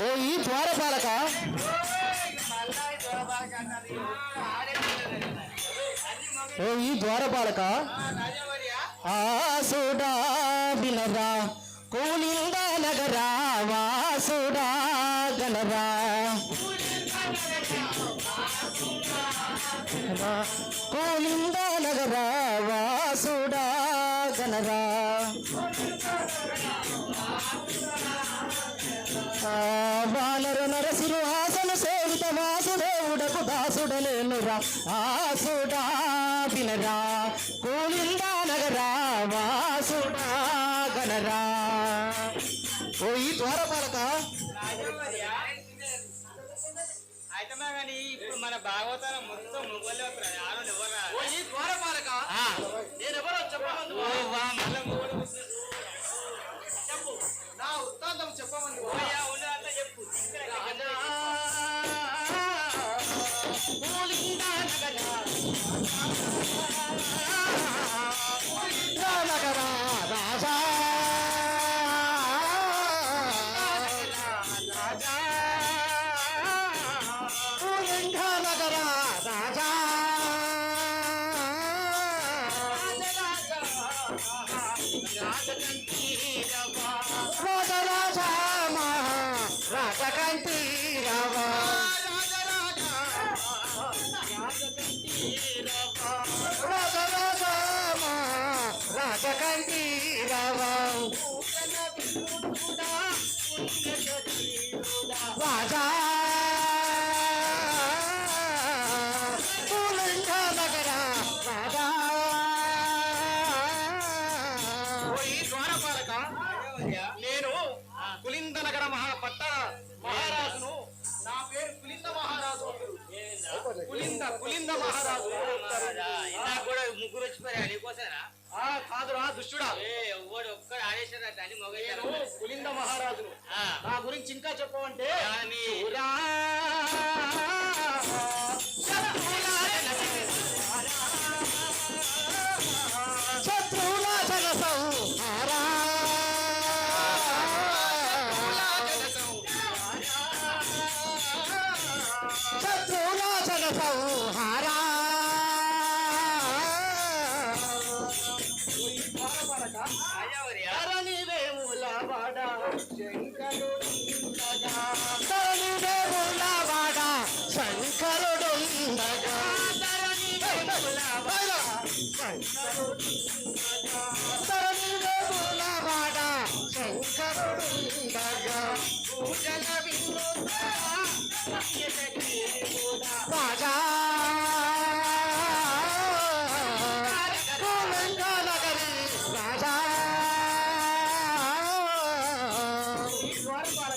ఓ ఈ ద్వారపాలక? ఓ ఈ ద్వారపాలక? ఆసుడా వినరా కూలింద నగరా వాసుడా గనరా కూలింద నగరా వాసుడా కనరా. బాలరు నరసిరు ఆసన సేవిత వాసుదేవుడకు దాసుడలేనురా. ఆసుడా వినరా. కూలిందా నగరా కానీ ఇప్పుడు మన భాగవతాల మొత్తం మొగోళ్ళే వస్తారు ఆరు ఎవరు రారు. ఈ ద్వారపాలక ఆ. నేను ఎవరో చెప్పమంది ఓ వా, మళ్ళా మొగోళ్ళు కూర్చున్నారు. చెప్పు నా వృత్తాంతం చెప్పమంది ఓయా, రాజకంటి రవా రాజరాజామా రాజకంటి రవా రాజా పూలంక నగర రాజా కులింద మహారాజు. మహారాజా, కూడా ముగ్గురు వచ్చిపోయారు నీకోసరా ఆ కాదురా దుష్టుడా. ఒక్కడు ఆడేశారు అని నేను మొగయ్యారు కులింద మహారాజును. ఆ. నా గురించి ఇంకా చెప్పమంటే ధరణి వేముల వాడ శంకరుడుండగా ధరణి వేముల వాడ శంకరుడుండగా ధరణి వేముల వాడ ధరణి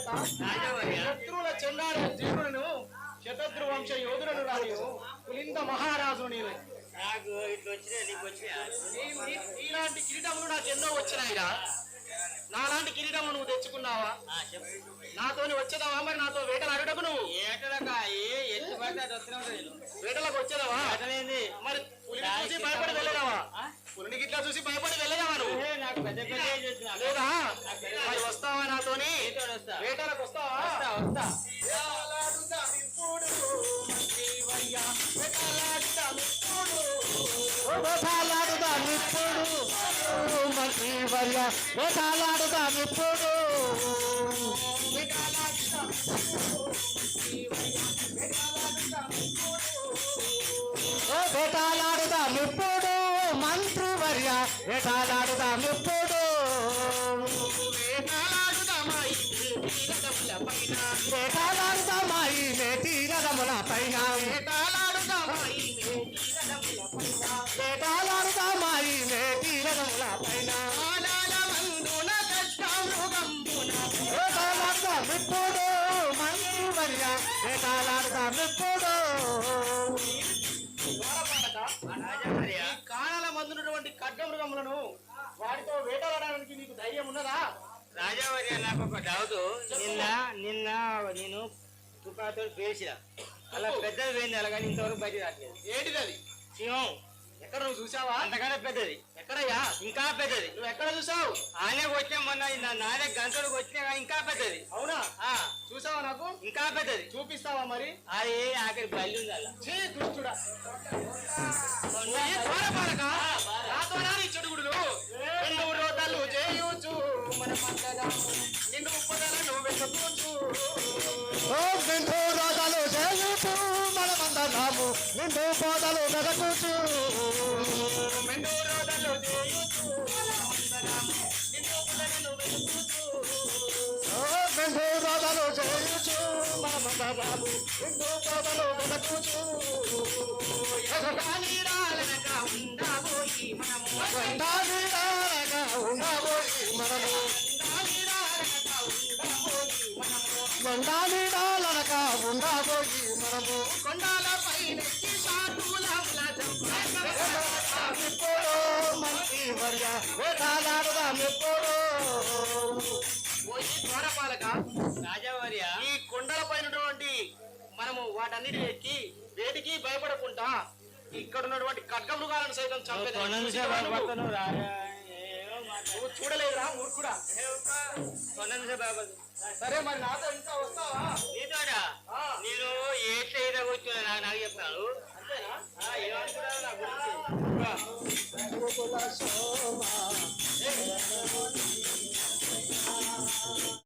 శత్రువుల చెండాడు జీవులను శతద్రు వంశ యోధులను రాని కులింద మహారాజు నేను ఇలాంటి కిరీటములు నాకు ఎన్నో వచ్చినాయిరా. నాలాంటి కిరీటము నువ్వు తెచ్చుకున్నావా? నాతోని వచ్చేదావా మరి? నాతో వేటలు అడగటకు నువ్వు వేటలకు వచ్చేదావా? మరి పులిని చూసి భయపడి వెళ్ళదావా ఆ? పులిని గిట్లా చూసి భయపడి వెళ్ళదావా నువ్వు ఏ, నాకు పెద్ద పెద్ద ఏజ్ వచ్చిన లేదా? మరి వస్తావా నాతోని? వేటలకు వస్తావా? వస్తా మంత్రి వర్య వేటాలాడుదామిప్పుడు మంత్రి వర్య వేటాలాడుదామిప్పుడు వేటాలాడుదామాయి మేటి రథముల పైన వేటాలాడుదామాయి మేటి రథముల పైన వర్య వేటాలాడుదామిప్పుడు రాజావర్యా ఈ కాణాల మందున్నటువంటి ఖడ్గమృగములను వాటితో వేటాడడానికి నీకు ధైర్యం ఉన్నదా? రాజావర్య నాకు ఒక డౌట్ నిన్న నిన్న నేను తుపాతో పేసిన అలా పెద్దది పోయింది అలాగని ఇంతవరకు బయట రావట్లేదు. ఏంటిది అది? సింహం ఎక్కడ నువ్వు చూసావా అంతకన్నా పెద్దది. ఎక్కడయ్యా? ఇంకా పెద్దది. నువ్వు ఎక్కడ చూసావు ఆనే వచ్చినా మొన్న నాదే గంటలకు వచ్చినా కానీ ఇంకా పెద్దది. అవునా? ఆ, చూసావా ఇంకా పెద్దది. చూపిస్తావా మరి? అది ఆఖరి బల్లి ఉంది అలా చీ నిండు రాజాలు చేయుచు మనమందరము నిండు పోతలు వెదకుచు రెండు రోదలు చేయుచు మన మందరము నిన్ను పొదలను రాజాలు చేయుచు పోతలు వెదకుచు. కానీరాలనక ఉండబోయి మనము. దానిలాగా ఉండబోయి మనము. కానీరాలనక ఉండబోయి మనము. మండాలిడాలనక ఉండబోయి మనము. సాటులముల జంపాక ఎప్పుడో మంచి వర్య వేటాలాడదాం ఎప్పుడో. ద్వారపాలక రాజావర్య. ఈ కొండల పైనటువంటి మనము వాటన్నిటిని ఎక్కి వేటికి భయపడకుండా ఇక్కడ ఉన్నటువంటి ఖడ్గ మృగాలను సైతం నువ్వు? చూడలేదురా మూర్ఖుడా. సరే మరి నాతో ఇంకా వస్తావా? నీతోట ఆ, నేను ఏ సైడ్ కూర్చున్నా నాకు నాకు చెప్తాను అంతేనా